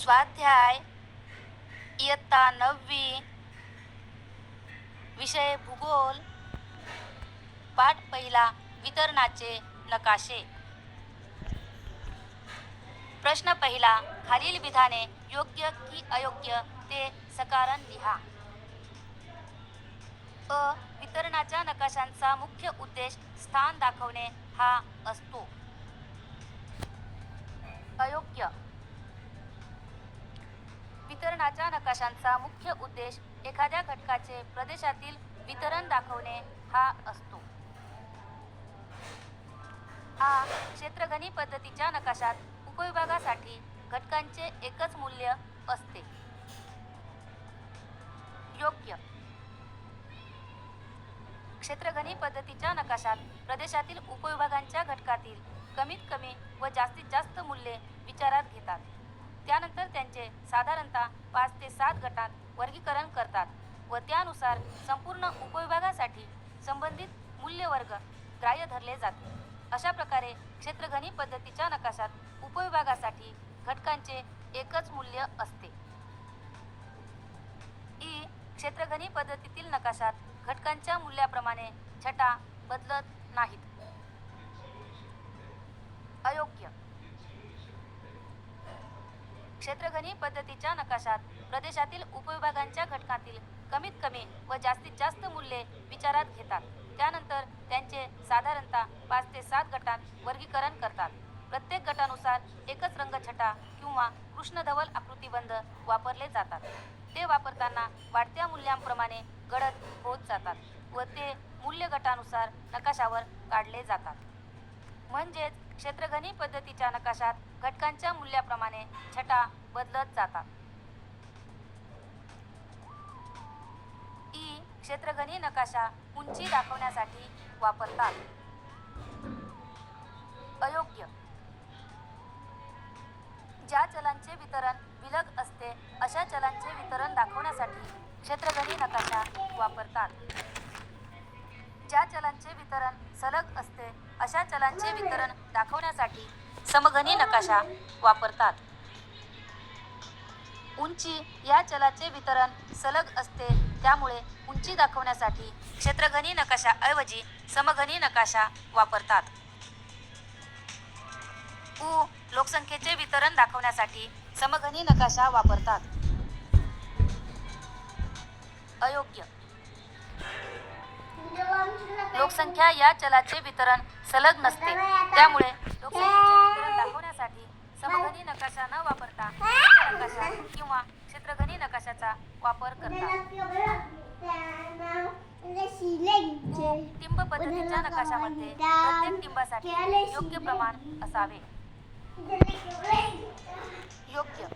स्वाध्याय इयत्ता नववी विषय भूगोल पाठ पहिला वितरणाचे नकाशे. प्रश्न पहिला खालील विधाने योग्य की अयोग्य ते सकारण लिहा. अ वितरणाच्या नकाशांचा मुख्य उद्देश स्थान दाखवणे हा असतो. अयोग्य. वितरणाच्या नकाशांचा मुख्य उद्देश एखाद्या घटकाचे प्रदेशातील वितरण दाखवणे हा असतो. आ क्षेत्रघनी पद्धतीच्या नकाशात उपविभागासाठी घटकांचे एकच मूल्य असते. योग्य. क्षेत्रघनी पद्धतीच्या नकाशात प्रदेशातील उपविभागांच्या घटकातील कमीत कमी व जास्तीत जास्त मूल्ये विचारात घेतात. त्यानंतर त्यांचे साधारणतः पाच ते सात गटात वर्गीकरण करतात व त्यानुसार संपूर्ण उपविभागासाठी संबंधित मूल्यवर्ग ग्राह्य धरले जाते. अशा प्रकारे क्षेत्रघनी पद्धतीच्या नकाशात उपविभागासाठी घटकांचे एकच मूल्य असते. ई क्षेत्रघनी पद्धतीतील नकाशात घटकांच्या मूल्याप्रमाणे छटा बदलत नाहीत. अयोग्य क्षेत्रघनी पद्धतीच्या नकाशात प्रदेशातील उपविभागांच्या घटकातील कमीत कमी व जास्तीत जास्त मूल्ये विचारात घेतात. त्यानंतर त्यांचे साधारणतः पाच ते सात गटात वर्गीकरण करतात. प्रत्येक गटानुसार एकच रंगछटा किंवा कृष्णधवल आकृतीबंध वापरले जातात. ते वापरताना वाढत्या मूल्यांप्रमाणे गडद होत जातात व ते मूल्य गटानुसार नकाशावर काढले जातात. म्हणजेच क्षेत्रघनी पद्धतीच्या नकाशात घटकांच्या मूल्याप्रमाणे छटा बदलत जातात. ई क्षेत्रघनी नकाशा उंची दाखवण्यासाठी वापरतात. अयोग्य. ज्या चलांचे वितरण विलग असते अशा चलांचे वितरण दाखवण्यासाठी क्षेत्रघनी नकाशा वापरतात. ज्या चलांचे वितरण सलग असते अशा चलांचे वितरण दाखवण्यासाठी समघनी नकाशा वापरतात. उंची या चलाचे वितरण सलग असते त्यामुळे उंची दाखवण्यासाठी क्षेत्रघनी नकाशाऐवजी समघनी नकाशा वापरतात. उ लोकसंख्येचे वितरण दाखवण्यासाठी समघनी नकाशा वापरतात. अयोग्य लोकसंख्या या चलाचे वितरण सलग नसते. त्यामुळे लोकसंख्येचे वितरण दाखवण्यासाठी समघनी नकाशा न वापरता नकाशा किंवा क्षेत्रघनी नकाशाचा वापर करतात. टिंब पद्धतीच्या नकाशामध्ये प्रत्येक टिंबासाठी योग्य प्रमाण असावे. योग्य.